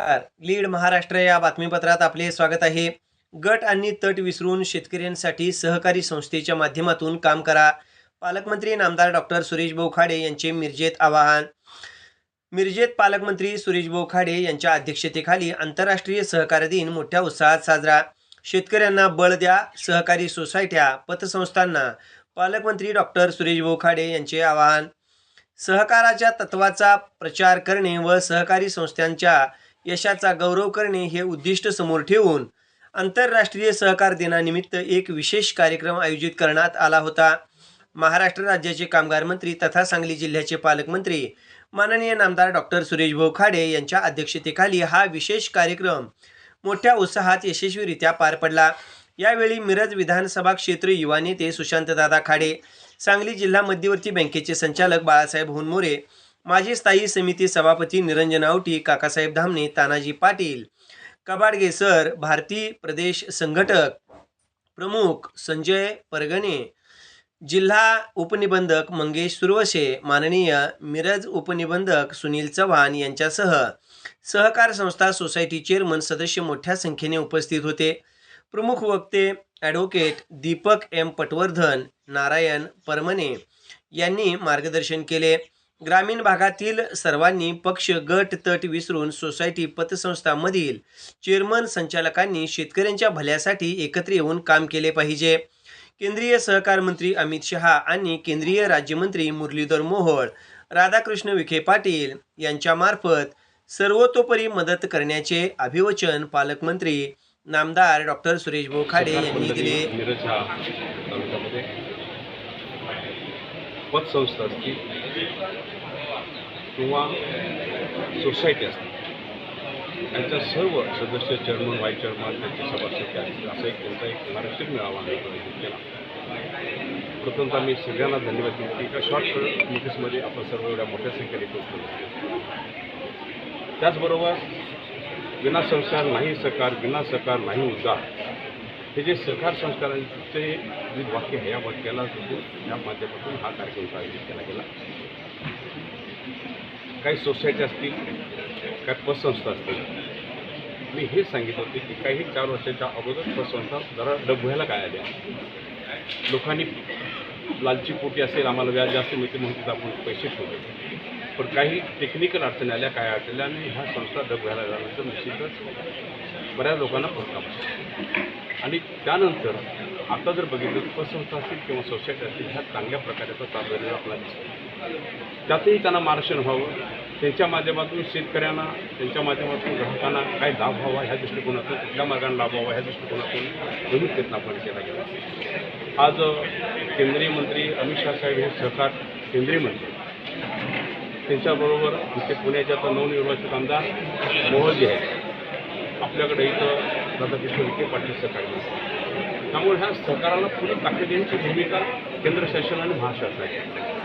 नमस्कार. लीड महाराष्ट्र या बातमीपत्रात आपले स्वागत आहे. गट आणि तट विसरून शेतकऱ्यांसाठी सहकारी संस्थेच्या माध्यमातून काम करा. पालकमंत्री नामदार डॉक्टर सुरेश बोखाडे यांचे मिरजेत आवाहन. मिरजेत पालकमंत्री सुरेश बोखाडे यांच्या अध्यक्षतेखाली आंतरराष्ट्रीय सहकार्य दिन मोठ्या उत्साहात साजरा. शेतकऱ्यांना बळ द्या सहकारी सोसायट्या पतसंस्थांना. पालकमंत्री डॉक्टर सुरेश बोखाडे यांचे आवाहन. सहकाराच्या तत्वाचा प्रचार करणे व सहकारी संस्थांच्या यशाचा गौरव करणे हे उद्दिष्ट समोर ठेवून आंतरराष्ट्रीय सहकार दिनानिमित्त एक विशेष कार्यक्रम आयोजित करण्यात आला होता. महाराष्ट्र राज्याचे कामगार मंत्री तथा सांगली जिल्ह्याचे पालकमंत्री माननीय नामदार डॉक्टर सुरेश भाऊ खाडे यांच्या अध्यक्षतेखाली हा विशेष कार्यक्रम मोठ्या उत्साहात यशस्वीरित्या पार पडला. यावेळी मिरज विधानसभा क्षेत्र युवा नेते सुशांतदादा खाडे सांगली जिल्हा मध्यवर्ती बँकेचे संचालक बाळासाहेब होनमोरे माजी स्थायी समिती सभापती निरंजन आवटी काकासाहेब धामणे तानाजी पाटील कबाडगे सर भारती प्रदेश संघटक प्रमुख संजय परगणे जिल्हा उपनिबंधक मंगेश सुरवसे माननीय मिरज उपनिबंधक सुनील चव्हाण यांच्यासह सहकार संस्था सोसायटी चेअरमन सदस्य मोठ्या संख्येने उपस्थित होते. प्रमुख वक्ते ॲडव्होकेट दीपक एम पटवर्धन नारायण परमने यांनी मार्गदर्शन केले. ग्रामीण भागातील सर्वांनी पक्ष गट तट विसरून सोसायटी पतसंस्थांमधील चेअरमन संचालकांनी शेतकऱ्यांच्या भल्यासाठी एकत्र येऊन काम केले पाहिजे. केंद्रीय सहकार मंत्री अमित शहा आणि केंद्रीय राज्यमंत्री मुरलीधर मोहोळ राधाकृष्ण विखे पाटील यांच्यामार्फत सर्वतोपरी मदत करण्याचे अभिवचन पालकमंत्री नामदार डॉक्टर सुरेश बोखाडे यांनी दिले मिरज ह्या तालुक्यामध्ये पतसंस्था असतील किंवा सोसायटी असतील त्यांच्या सर्व सदस्य चेअरमन व्हाईस चेअरमन त्यांचे सभासद असतील. असं एक त्यांचा एक महाराष्ट्रीय मेळावा आम्ही आयोजित केला. प्रथमतः मी सगळ्यांना धन्यवाद देतो की एका शॉर्ट नोटीसमध्ये आपण सर्व एवढ्या मोठ्या संख्येने पोहोचलो त्याचबरोबर विना संस्कार नाही सकार विना सकार नाही उद्धार. हे जे सहकार संस्कारांचे जे वाक्य आहे या वाक्याला या माध्यमातून हा कार्यक्रम आयोजित केला गेला. काही सोसायटी असतील काही पतसंस्था असतील. मी हे सांगितलं होते की काही चार वर्षाच्या अगोदर पतसंस्था जरा डब काय आल्या? लोकांनी लालची पोटी असेल आम्हाला व्याज जास्त मिळते म्हणून तिथं आपण पैसे ठेवले. पण काही टेक्निकल अडचणी आल्या काय अडचणी आणि ह्या संस्था डब झाल्यानंतर निश्चितच बऱ्याच लोकांना फरक आणि त्यानंतर आता जर बघितलं उपसंस्था असतील किंवा सोसायटी असतील ह्या चांगल्या प्रकारचा चाललेला आपला दिसतो त्यातही त्यांना मार्गदर्शन व्हावं. त्यांच्या माध्यमातून शेतकऱ्यांना त्यांच्या माध्यमातून ग्राहकांना काय लाभ व्हावा ह्या दृष्टिकोनातून कुठल्या मार्गाने लाभ व्हावा ह्या दृष्टिकोनातून नवीन प्रयत्न आपण केला गेला. आज केंद्रीय मंत्री अमित शाह साहेब हे सहकार केंद्रीय मंत्री त्यांच्याबरोबर आमचे पुण्याचे आता नवनिर्वाचित आमदार मोहजी आहेत. आपल्याकडे इथं राधाकृष्ण विखे पाटील सहकारी त्यामुळे ह्या सरकाराला पुढे ताकद देण्याची भूमिका केंद्र शासन आणि महाशासनाची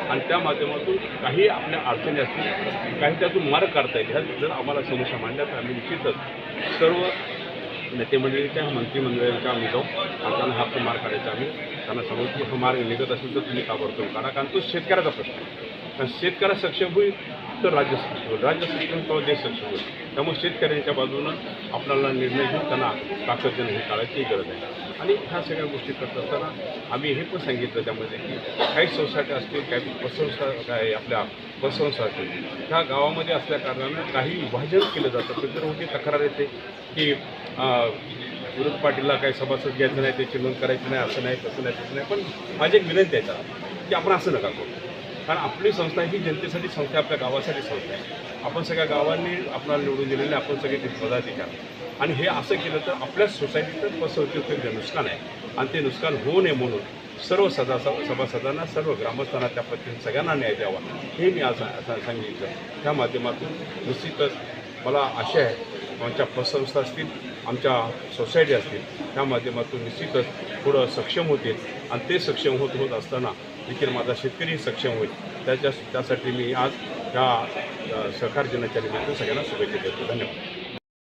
आणि त्या माध्यमातून काही आपल्या अडचणी असतील काही त्यातून मार्ग काढता येईल ह्या जर आम्हाला समस्या मांडल्या तर आम्ही निश्चितच सर्व नेते मंडळीच्या मंत्रिमंडळाच्या आम्ही जाऊ. आणि त्यांना हा मार्ग काढायचा आम्ही. त्यांना सांगू की हा मार्ग निघत असेल तर तुम्ही ताबडतोब काढा. कारण तो शेतकऱ्याचा प्रश्न आहे. कारण शेतकऱ्या सक्षम होईल तर राज्य सक्षम होईल राज्य सक्षम किंवा देश सक्षम होईल त्यामुळे शेतकऱ्यांच्या बाजूनं आपल्याला निर्णय घेऊन त्यांना ताकद हे काढायची गरज आहे. आणि ह्या सगळ्या गोष्टी करत असताना आम्ही हे पण सांगितलं त्यामध्ये की काही सोसायट्या असतील काही पतसंस्था काय आपल्या पतसंस्था असतील. ह्या गावामध्ये असल्या कारणानं काही विभाजन केलं जातं. तर मोठी तक्रार येते की विरोध पाटीलला काही सभासद घ्यायचं नाही त्याची नोंद करायची नाही असं नाही तसं नाही तसं नाही. पण माझी एक विनंती आहे त्याला की आपण असं नका करू. कारण आपली संस्था ही जनतेसाठी संस्था आहे, आपल्या गावासाठी संस्था आहे. आपण सगळ्या गावांनी आपल्याला निवडून दिलेले आपण सगळे ते पदाधिकार आणि हे असं केलं तर आपल्या सोसायटीचं पसंतीचं नुकसान आहे. आणि ते नुकसान होऊ नये म्हणून सर्व सदा सभासदांना सर्व ग्रामस्थांना त्या पद्धतीने सगळ्यांना न्याय द्यावा. हे मी आज सांगितलं. त्या माध्यमातून निश्चितच मला आशा आहे आमच्या पतसंस्था असतील आमच्या सोसायटी असतील त्या माध्यमातून निश्चितच पुढं सक्षम होतील. आणि ते सक्षम होत होत असताना देखील माझा शेतकरी सक्षम होईल. त्याच्या त्यासाठी मी आज या सहकार दिनाच्या निमित्त सगळ्यांना शुभेच्छा देतो. धन्यवाद.